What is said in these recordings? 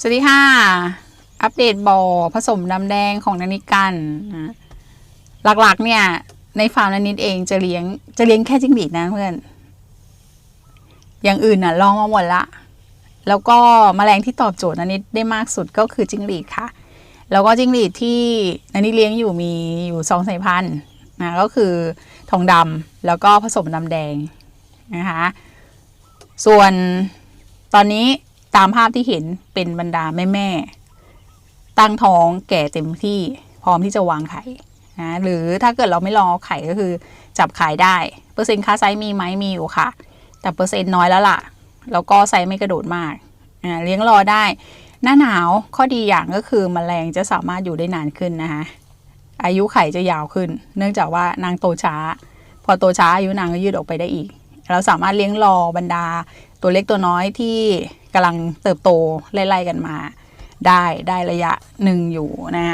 สวัสดีค่ะ อัปเดตบ่อผสมน้ำแดงของนานิกันนะหลักๆ เนี่ย ในฟาร์มนานิดเองจะเลี้ยงจะเลี้ยงแค่จิ้งหรีดนะเพื่อน อย่างอื่นน่ะลองมาหมดละ แล้วก็แมลงที่ตอบโจทย์นานิดได้มากสุดก็คือจิ้งหรีดค่ะ แล้วก็จิ้งหรีดที่นานิดเลี้ยงอยู่มีอยู่สองสายพันธุ์นะก็คือทองดำแล้วก็ผสมน้ำแดงนะคะ ส่วนตอนนี้ ตามภาพที่เห็นเป็นบรรดาแม่ๆตั้งท้องแก่เต็มที่พร้อมที่จะวางไข่นะหรือถ้าเกิดเราไม่ลองเอาไข่ก็คือ จับขายได้ เปอร์เซ็นต์ค่าไซส์มีไหมมีอยู่ค่ะ แต่เปอร์เซ็นต์น้อยแล้วล่ะ แล้วก็ไซส์ไม่กระโดดมากเลี้ยงรอได้ หน้าหนาวข้อดีอย่างก็คือมแมลงจะสามารถอยู่ได้นานขึ้นนะคะอายุไข่จะยาวขึ้น เนื่องจากว่านางโตช้า พอโตช้าอายุนางก็ยืดออกไปได้อีก เราสามารถเลี้ยงรอบรรดาตัวเล็กตัวน้อยที่ กำลังเติบโตไล่ๆกันมา ได้ได้ระยะหนึ่งอยู่นะ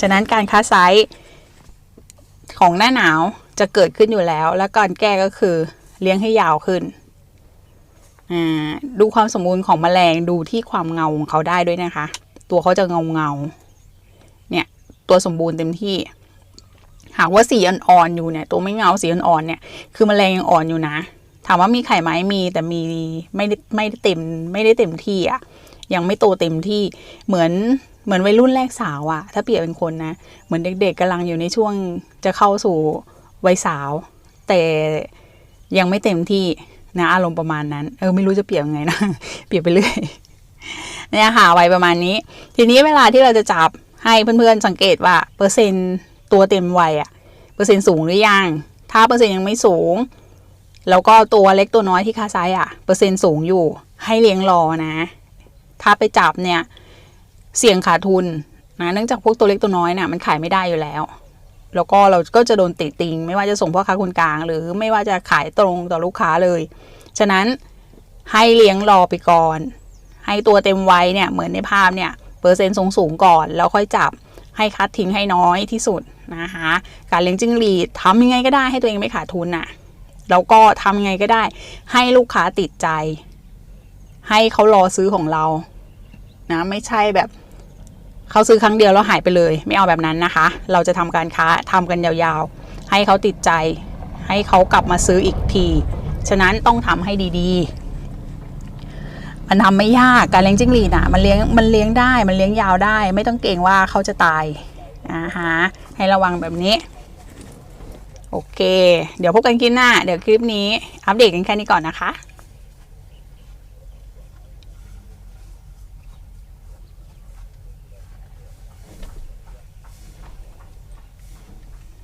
ฉะนั้นการค้าไซส์ของหน้าหนาวจะเกิดขึ้นอยู่แล้ว และการแก้ก็คือเลี้ยงให้ยาวขึ้นอ่าดูความสมบูรณ์ของแมลงดูที่ความเงาของเขาได้ด้วยนะคะ ตัวเขาจะเงาเงาเนี่ยตัวสมบูรณ์เต็มที่ หากว่าสีอ่อนๆอยู่เนี่ย ตัวไม่เงาสีอ่อนๆเนี่ย คือแมลงยังอ่อนอยู่นะ ถามว่ามีไข่ไหมมีแต่มีไม่ไม่ได้เต็มไม่ได้เต็มที่อะยังไม่โตเต็มที่เหมือนเหมือนวัยรุ่นแรกสาวอะถ้าเปรียบเป็นคนนะ เหมือนเด็กๆกำลังอยู่ในช่วงจะเข้าสู่วัยสาว แต่ยังไม่เต็มที่นะอารมณ์ประมาณนั้น เออไม่รู้จะเปรียบยังไงนะเปรียบไปเรื่อยเนี่ยค่ะวัยประมาณนี้ ทีนี้เวลาที่เราจะจับให้เพื่อนๆสังเกตว่าเปอร์เซ็นต์ตัวเต็มวัยอะเปอร์เซ็นต์สูงหรือยัง ถ้าเปอร์เซ็นต์ยังไม่สูง แล้วก็ตัวเล็กตัวน้อยที่คาไซอะ เปอร์เซ็นต์สูงอยู่ ให้เลี้ยงรอนะ ถ้าไปจับเนี่ย เสี่ยงขาดทุนนะเนื่องจากพวกตัวเล็กตัวน้อยเนี่ยมันขายไม่ได้อยู่แล้ว แล้วก็เราก็จะโดนติติง ไม่ว่าจะส่งพ่อค้าคนกลาง หรือไม่ว่าจะขายตรงต่อลูกค้าเลย ฉะนั้นให้เลี้ยงรอไปก่อน ให้ตัวเต็มวัยเนี่ยเหมือนในภาพเนี่ยเปอร์เซ็นต์สูงสูงก่อน แล้วค่อยจับให้คัดทิ้งให้น้อยที่สุดนะคะการเลี้ยงจิ้งหรีดทำยังไงก็ได้ให้ตัวเองไม่ขาดทุนน่ะ แล้วก็ทำไงก็ได้ ให้ลูกค้าติดใจ ให้เขารอซื้อของเรา นะ ไม่ใช่แบบเขาซื้อครั้งเดียวแล้วหายไปเลย ไม่เอาแบบนั้นนะคะ เราจะทำการค้าทำกันยาวๆ ให้เขาติดใจ ให้เขากลับมาซื้ออีกที ฉะนั้นต้องทำให้ดีๆ มันทำไม่ยากการเลี้ยงจิ้งหรีดอะมันเลี้ยงมันเลี้ยงได้มันเลี้ยงยาวได้ ไม่ต้องเกรงว่าเขาจะตายนะคะให้ระวังแบบนี้ โอเค เดี๋ยวพบกันคลิปหน้า เดี๋ยวคลิปนี้อัปเดตกันแค่นี้ก่อนนะคะ